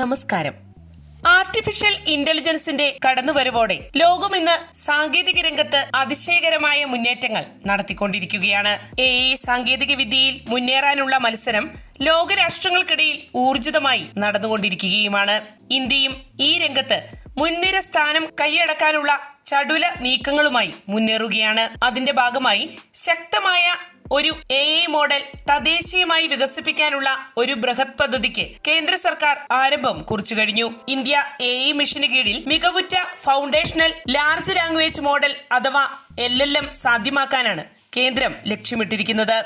നമസ്കാരം. ആർട്ടിഫിഷ്യൽ ഇന്റലിജൻസിന്റെ കടന്നുവരവോടെ ലോകം ഇന്ന് സാങ്കേതിക രംഗത്ത് അതിശയകരമായ മുന്നേറ്റങ്ങൾ നടത്തിക്കൊണ്ടിരിക്കുകയാണ്. എ സാങ്കേതിക വിദ്യയിൽ മുന്നേറാനുള്ള മത്സരം ലോകരാഷ്ട്രങ്ങൾക്കിടയിൽ ഊർജിതമായി നടന്നുകൊണ്ടിരിക്കുകയുമാണ്. ഇന്ത്യയും ഈ രംഗത്ത് മുൻനിര സ്ഥാനം കൈയടക്കാനുള്ള ചടുല നീക്കങ്ങളുമായി മുന്നേറുകയാണ്. അതിന്റെ ഭാഗമായി ശക്തമായ ഒരു എ ഐ മോഡൽ തദ്ദേശീയമായി വികസിപ്പിക്കാനുള്ള ഒരു ബൃഹത് പദ്ധതിക്ക് കേന്ദ്ര സർക്കാർ ആരംഭം കുറിച്ചു കഴിഞ്ഞു. ഇന്ത്യ എ ഐ മിഷന് കീഴിൽ മികവുറ്റ ഫൗണ്ടേഷണൽ ലാർജ് ലാംഗ്വേജ് മോഡൽ അഥവാ എൽ എൽ എം സാധ്യമാക്കാനാണ് കേന്ദ്രം ലക്ഷ്യമിട്ടിരിക്കുന്നത്.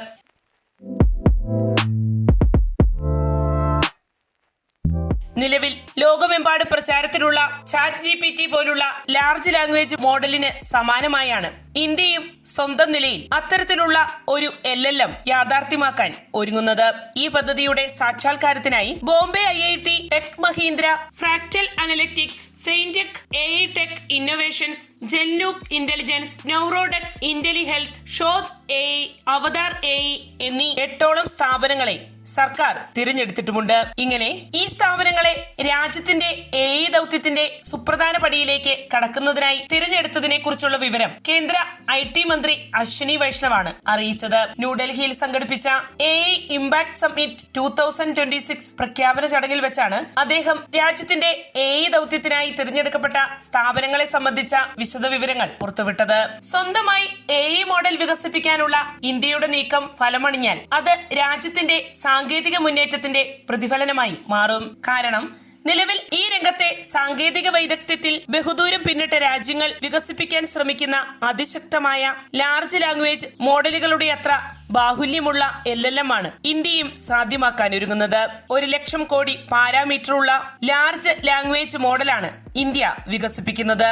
നിലവിൽ ലോകമെമ്പാടും പ്രചാരത്തിലുള്ള ചാറ്റ് ജി പോലുള്ള ലാർജ് ലാംഗ്വേജ് മോഡലിന് സമാനമായാണ് ഇന്ത്യയും സ്വന്തം നിലയിൽ അത്തരത്തിലുള്ള ഒരു എൽ എൽ എം യാഥാർത്ഥ്യമാക്കാൻ ഒരുങ്ങുന്നത്. ഈ പദ്ധതിയുടെ സാക്ഷാത്കാരത്തിനായി Bombay I I T tech Mahindra Fractal Analytics സെയിൻടെക് A I tech innovations ജെന്നൂപ് intelligence നൗറോഡെക്സ് Intellihealth Shodh A Avatar A എന്നീ എട്ടോളം സ്ഥാപനങ്ങളെ സർക്കാർ തിരഞ്ഞെടുത്തിട്ടുമുണ്ട്. ഇങ്ങനെ ഈ സ്ഥാപനങ്ങളെ രാജ്യത്തിന്റെ എ ദൗത്യത്തിന്റെ സുപ്രധാന പടിയിലേക്ക് കടക്കുന്നതിനായി തിരഞ്ഞെടുത്തതിനെ കുറിച്ചുള്ള വിവരം കേന്ദ്ര ഐ ടി മന്ത്രി അശ്വിനി വൈഷ്ണവാണ് അറിയിച്ചത്. ന്യൂഡൽഹിയിൽ സംഘടിപ്പിച്ച A I impact summit two thousand twenty six പ്രഖ്യാപന ചടങ്ങിൽ വെച്ചാണ് അദ്ദേഹം രാജ്യത്തിന്റെ എ ഐ ദൗത്യത്തിനായി തിരഞ്ഞെടുക്കപ്പെട്ട സ്ഥാപനങ്ങളെ സംബന്ധിച്ച വിശദവിവരങ്ങൾ പുറത്തുവിട്ടത്. സ്വന്തമായി എ ഐ മോഡൽ വികസിപ്പിക്കാനുള്ള ഇന്ത്യയുടെ നീക്കം ഫലമണിഞ്ഞാൽ അത് രാജ്യത്തിന്റെ സാങ്കേതിക മുന്നേറ്റത്തിന്റെ പ്രതിഫലനമായി മാറും. കാരണം നിലവിൽ ഈ രംഗത്തെ സാങ്കേതിക വൈദഗ്ധ്യത്തിൽ ബഹുദൂരം പിന്നിട്ട രാജ്യങ്ങൾ വികസിപ്പിക്കാൻ ശ്രമിക്കുന്ന അതിശക്തമായ ലാർജ് ലാംഗ്വേജ് മോഡലുകളുടെ അത്ര ബാഹുല്യമുള്ള എൽ എൽ എം ആണ് ഇന്ത്യയും സാധ്യമാക്കാനൊരുങ്ങുന്നത് ഒരു ലക്ഷം കോടി പാരാമീറ്റർ ഉള്ള ലാർജ് ലാംഗ്വേജ് മോഡലാണ് ഇന്ത്യ വികസിപ്പിക്കുന്നത്.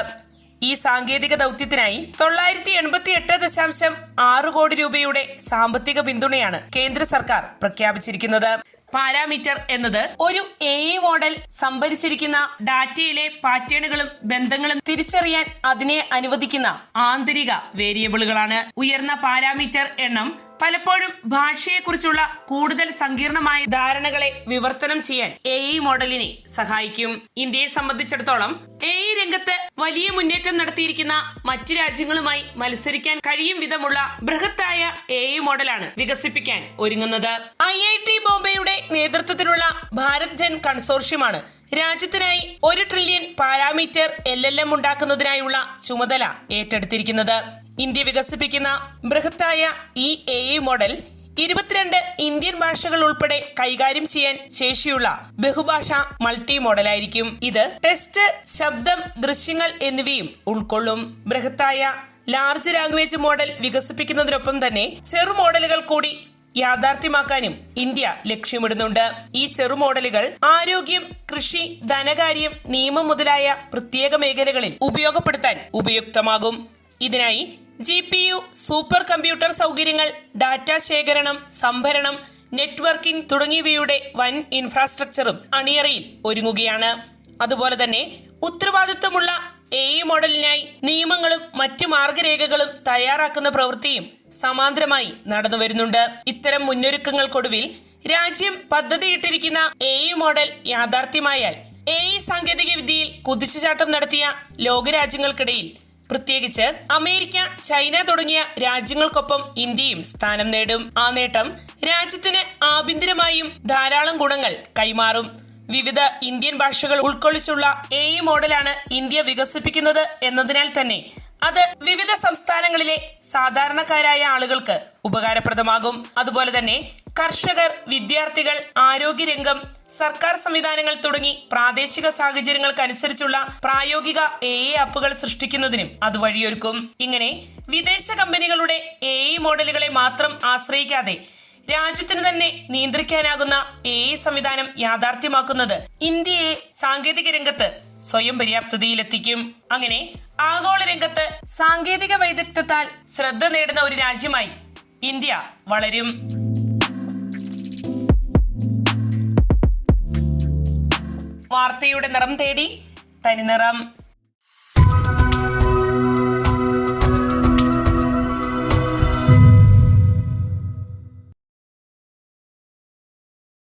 ഈ സാങ്കേതിക ദൗത്യത്തിനായി തൊള്ളായിരത്തി എൺപത്തി എട്ട് ദശാംശം ആറ് കോടി രൂപയുടെ സാമ്പത്തിക പിന്തുണയാണ് കേന്ദ്ര സർക്കാർ പ്രഖ്യാപിച്ചിരിക്കുന്നത്. പാരാമീറ്റർ എന്നത് ഒരു എ മോഡൽ സംഭരിച്ചിരിക്കുന്ന ഡാറ്റയിലെ പാറ്റേണുകളും ബന്ധങ്ങളും തിരിച്ചറിയാൻ അതിനെ അനുവദിക്കുന്ന ആന്തരിക വേരിയബിളുകളാണ് ഉയർന്ന പാരാമീറ്റർ എണ്ണം പലപ്പോഴും ഭാഷയെക്കുറിച്ചുള്ള കൂടുതൽ സങ്കീർണമായ ധാരണകളെ വിവർത്തനം ചെയ്യാൻ എ ഐ മോഡലിനെ സഹായിക്കും. ഇന്ത്യയെ സംബന്ധിച്ചിടത്തോളം എ ഐ രംഗത്ത് വലിയ മുന്നേറ്റം നടത്തിയിരിക്കുന്ന മറ്റ് രാജ്യങ്ങളുമായി മത്സരിക്കാൻ കഴിയും വിധമുള്ള ബൃഹത്തായ എ ഐ മോഡലാണ് വികസിപ്പിക്കാൻ ഒരുങ്ങുന്നത്. ഐ ഐ ടി ബോംബെയുടെ നേതൃത്വത്തിലുള്ള ഭാരത് ജൻ കൺസോർഷ്യമാണ് രാജ്യത്തിനായി ഒരു trillion parameter L L M ഉണ്ടാക്കുന്നതിനായുള്ള ചുമതല ഏറ്റെടുത്തിരിക്കുന്നത്. ഇന്ത്യ വികസിപ്പിക്കുന്ന ബൃഹത്തായ ഈ എ മോഡൽ ഇരുപത്തിരണ്ട് ഇന്ത്യൻ ഭാഷകൾ ഉൾപ്പെടെ കൈകാര്യം ചെയ്യാൻ ശേഷിയുള്ള ബഹുഭാഷ മൾട്ടി മോഡലായിരിക്കും ഇത് ടെസ്റ്റ് ശബ്ദം ദൃശ്യങ്ങൾ എന്നിവയും ഉൾക്കൊള്ളും. ബൃഹത്തായ ലാർജ് ലാംഗ്വേജ് മോഡൽ വികസിപ്പിക്കുന്നതിനൊപ്പം തന്നെ ചെറു മോഡലുകൾ കൂടി യാഥാർത്ഥ്യമാക്കാനും ഇന്ത്യ ലക്ഷ്യമിടുന്നുണ്ട്. ഈ ചെറു മോഡലുകൾ ആരോഗ്യം കൃഷി ധനകാര്യം നിയമം മുതലായ പ്രത്യേക മേഖലകളിൽ ഉപയോഗപ്പെടുത്താൻ ഉപയുക്തമാകും. ഇതിനായി G P U super computer സൗകര്യങ്ങൾ ഡാറ്റ ശേഖരണം സംഭരണം നെറ്റ്വർക്കിംഗ് തുടങ്ങിയവയുടെ വൻ ഇൻഫ്രാസ്ട്രക്ചറും അണിയറയിൽ ഒരുങ്ങുകയാണ്. അതുപോലെ തന്നെ ഉത്തരവാദിത്വമുള്ള എ മോഡലിനായി നിയമങ്ങളും മറ്റു മാർഗരേഖകളും തയ്യാറാക്കുന്ന പ്രവൃത്തിയും സമാന്തരമായി നടന്നു വരുന്നുണ്ട്. ഇത്തരം മുന്നൊരുക്കങ്ങൾക്കൊടുവിൽ രാജ്യം പദ്ധതിയിട്ടിരിക്കുന്ന എ ഇ മോഡൽ യാഥാർത്ഥ്യമായാൽ എ ഐ സാങ്കേതിക വിദ്യയിൽ കുതിച്ചുചാട്ടം നടത്തിയ ലോകരാജ്യങ്ങൾക്കിടയിൽ പ്രത്യേകിച്ച് അമേരിക്ക ചൈന തുടങ്ങിയ രാജ്യങ്ങൾക്കൊപ്പം ഇന്ത്യയും സ്ഥാനം നേടും. ആ നേട്ടം രാജ്യത്തിന് ആഭ്യന്തരമായും ധാരാളം ഗുണങ്ങൾ കൈമാറും. വിവിധ ഇന്ത്യൻ ഭാഷകൾ ഉൾക്കൊള്ളിച്ചുള്ള എ ഇ മോഡലാണ് ഇന്ത്യ വികസിപ്പിക്കുന്നത് എന്നതിനാൽ തന്നെ അത് വിവിധ സംസ്ഥാനങ്ങളിലെ സാധാരണക്കാരായ ആളുകൾക്ക് ഉപകാരപ്രദമാകും. അതുപോലെ തന്നെ കർഷകർ വിദ്യാർത്ഥികൾ ആരോഗ്യരംഗം സർക്കാർ സംവിധാനങ്ങൾ തുടങ്ങി പ്രാദേശിക സാഹചര്യങ്ങൾക്കനുസരിച്ചുള്ള പ്രായോഗിക എ എ ആപ്പുകൾ സൃഷ്ടിക്കുന്നതിനും അത് വഴിയൊരുക്കും. ഇങ്ങനെ വിദേശ കമ്പനികളുടെ എ ഐ മോഡലുകളെ മാത്രം ആശ്രയിക്കാതെ രാജ്യത്തിന് തന്നെ നിയന്ത്രിക്കാനാകുന്ന എ ഐ സംവിധാനം യാഥാർത്ഥ്യമാക്കുന്നത് ഇന്ത്യയെ സാങ്കേതിക രംഗത്ത് സ്വയം പര്യാപ്തതയിലെത്തിക്കും. അങ്ങനെ ആഗോള രംഗത്ത് സാങ്കേതിക വൈദഗ്ധ്യത്താൽ ശ്രദ്ധ നേടുന്ന ഒരു രാജ്യമായി ഇന്ത്യ വളരും. വാർത്തയുടെ നിറം തേടി തനിനിറം